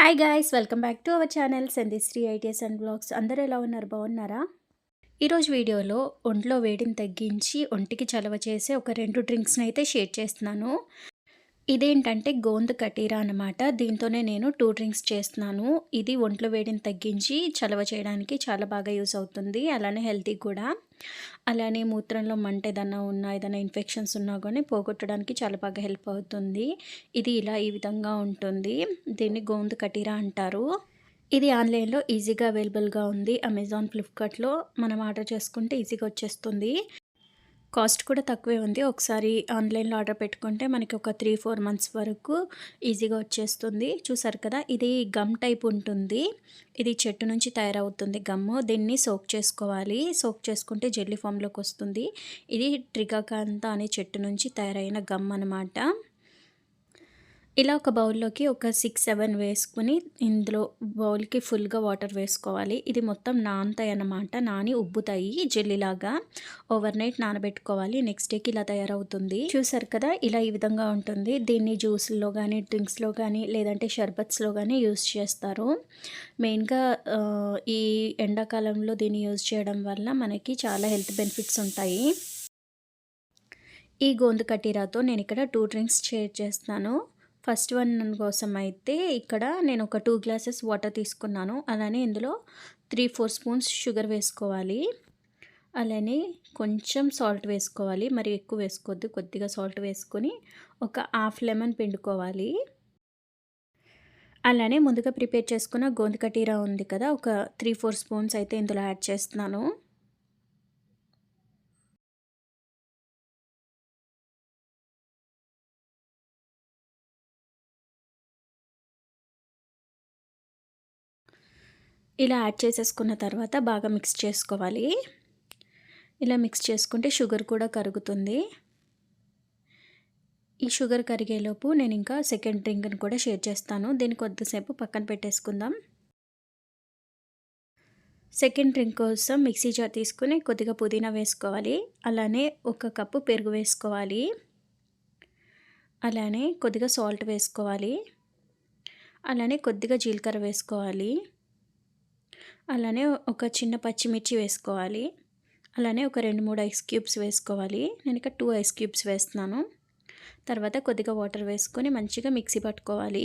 Hi guys welcome back to our channel Sandhisri ITS and blogs అందరూ ఎలా ఉన్నారు? బాగున్నారా? ఈరోజు వీడియోలో ఒంట్లో వేడిని తగ్గించి ఒంటికి చలవ చేసే ఒక రెండు డ్రింక్స్ని అయితే షేర్ చేస్తున్నాను. ఇదేంటంటే గోంద కటీరా అనమాట దీంతోనే నేను టూ డ్రింక్స్ చేస్తున్నాను. ఇది ఒంట్లో వేడిని తగ్గించి చలవ చేయడానికి చాలా బాగా యూస్ అవుతుంది. అలానే హెల్తీ కూడా. అలానే మూత్రంలో మంట ఏదన్నా ఉన్నా ఏదైనా ఇన్ఫెక్షన్స్ ఉన్నా కానీ పోగొట్టడానికి చాలా బాగా హెల్ప్ అవుతుంది. ఇది ఇలా ఈ విధంగా ఉంటుంది. దీన్ని గోంద కటీరా అంటారు. ఇది ఆన్లైన్లో ఈజీగా అవైలబుల్గా ఉంది. అమెజాన్ ఫ్లిప్కార్ట్లో మనం ఆర్డర్ చేసుకుంటే ఈజీగా వచ్చేస్తుంది. కాస్ట్ కూడా తక్కువే ఉంది. ఒకసారి ఆన్లైన్లో ఆర్డర్ పెట్టుకుంటే మనకి ఒక త్రీ ఫోర్ మంత్స్ వరకు ఈజీగా వచ్చేస్తుంది. చూసారు కదా ఇది గమ్ టైప్ ఉంటుంది. ఇది చెట్టు నుంచి తయారవుతుంది గమ్ము. దీన్ని సోక్ చేసుకోవాలి. సోక్ చేసుకుంటే జెల్లీ ఫామ్లోకి వస్తుంది. ఇది ట్రిగాకాంత అనే చెట్టు నుంచి తయారైన గమ్ అనమాట ఇలా ఒక బౌల్లోకి ఒక సిక్స్ సెవెన్ వేసుకుని ఇందులో బౌల్కి ఫుల్గా వాటర్ వేసుకోవాలి. ఇది మొత్తం నానతాయి అన్నమాట. నాని ఉబ్బుతాయి. జెల్లీలాగా ఓవర్ నైట్ నానబెట్టుకోవాలి. నెక్స్ట్ డేకి ఇలా తయారవుతుంది. చూసారు కదా ఇలా ఈ విధంగా ఉంటుంది. దీన్ని జ్యూస్లో కానీ డ్రింక్స్లో కానీ లేదంటే షర్బత్స్లో కానీ యూస్ చేస్తారు. మెయిన్గా ఈ ఎండాకాలంలో దీన్ని యూజ్ చేయడం వల్ల మనకి చాలా హెల్త్ బెనిఫిట్స్ ఉంటాయి. ఈ గోందు కటీరాతో నేను ఇక్కడ టూ డ్రింక్స్ షేర్ చేస్తాను ఫస్ట్ వన్ కోసం అయితే ఇక్కడ నేను ఒక టూ గ్లాసెస్ వాటర్ తీసుకున్నాను. అలానే ఇందులో త్రీ ఫోర్ స్పూన్స్ షుగర్ వేసుకోవాలి. అలానే కొంచెం సాల్ట్ వేసుకోవాలి. మరి ఎక్కువ వేసుకోవద్దు. కొద్దిగా సాల్ట్ వేసుకొని ఒక హాఫ్ లెమన్ పిండుకోవాలి. అలానే ముందుగా ప్రిపేర్ చేసుకున్న గోంది కటీరా ఉంది కదా ఒక త్రీ ఫోర్ స్పూన్స్ అయితే ఇందులో యాడ్ చేస్తున్నాను. ఇలా యాడ్ చేసేసుకున్న తర్వాత బాగా మిక్స్ చేసుకోవాలి. ఇలా మిక్స్ చేసుకుంటే షుగర్ కూడా కరుగుతుంది. ఈ షుగర్ కరిగేలోపు నేను ఇంకా సెకండ్ డ్రింక్ని కూడా షేర్ చేస్తాను. దీన్ని కొద్దిసేపు పక్కన పెట్టేసుకుందాం. సెకండ్ డ్రింక్ కోసం మిక్సీ జార్ తీసుకుని కొద్దిగా పుదీనా వేసుకోవాలి. అలానే ఒక కప్పు పెరుగు వేసుకోవాలి. అలానే కొద్దిగా సాల్ట్ వేసుకోవాలి. అలానే కొద్దిగా జీలకర్ర వేసుకోవాలి. అలానే ఒక చిన్న పచ్చిమిర్చి వేసుకోవాలి. అలానే ఒక రెండు మూడు ఐస్ క్యూబ్స్ వేసుకోవాలి. నేను ఇక్కడ టూ ఐస్ క్యూబ్స్ వేస్తున్నాను. తర్వాత కొద్దిగా వాటర్ వేసుకొని మంచిగా మిక్సీ పట్టుకోవాలి.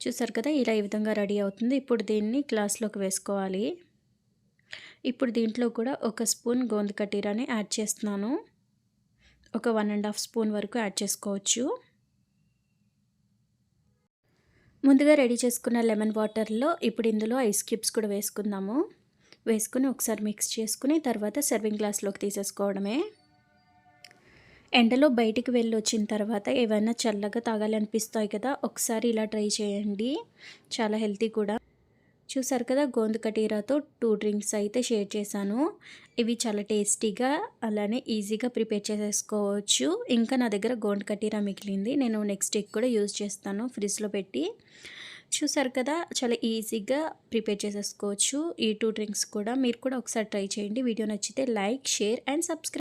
చూసారు కదా ఇలా ఈ విధంగా రెడీ అవుతుంది. ఇప్పుడు దీన్ని గ్లాస్లోకి వేసుకోవాలి. ఇప్పుడు దీంట్లో కూడా ఒక స్పూన్ గోంద కటీరాని యాడ్ చేస్తున్నాను. ఒక వన్ అండ్ హాఫ్ స్పూన్ వరకు యాడ్ చేసుకోవచ్చు. ముందుగా రెడీ చేసుకున్న లెమన్ వాటర్లో ఇప్పుడు ఇందులో ఐస్ క్యూబ్స్ కూడా వేసుకుందాము. వేసుకుని ఒకసారి మిక్స్ చేసుకుని తర్వాత సర్వింగ్ గ్లాస్లోకి తీసేసుకోవడమే. ఎండలో బయటికి వెళ్ళి వచ్చిన తర్వాత ఏవైనా చల్లగా తాగాలనిపిస్తాయి కదా ఒకసారి ఇలా ట్రై చేయండి. చాలా హెల్తీ కూడా. చూసారు కదా గోందు కటీరాతో టూ డ్రింక్స్ అయితే షేర్ చేశాను. ఇవి చాలా టేస్టీగా అలానే ఈజీగా ప్రిపేర్ చేసేసుకోవచ్చు. ఇంకా నా దగ్గర గోండు కటీరా మిగిలింది. నేను నెక్స్ట్ వీక్ కూడా యూజ్ చేస్తాను ఫ్రిడ్జ్లో పెట్టి. చూసారు కదా చాలా ఈజీగా ప్రిపేర్ చేసేసుకోవచ్చు ఈ టూ డ్రింక్స్ కూడా. మీరు కూడా ఒకసారి ట్రై చేయండి. వీడియో నచ్చితే లైక్ షేర్ అండ్ సబ్స్క్రైబ్.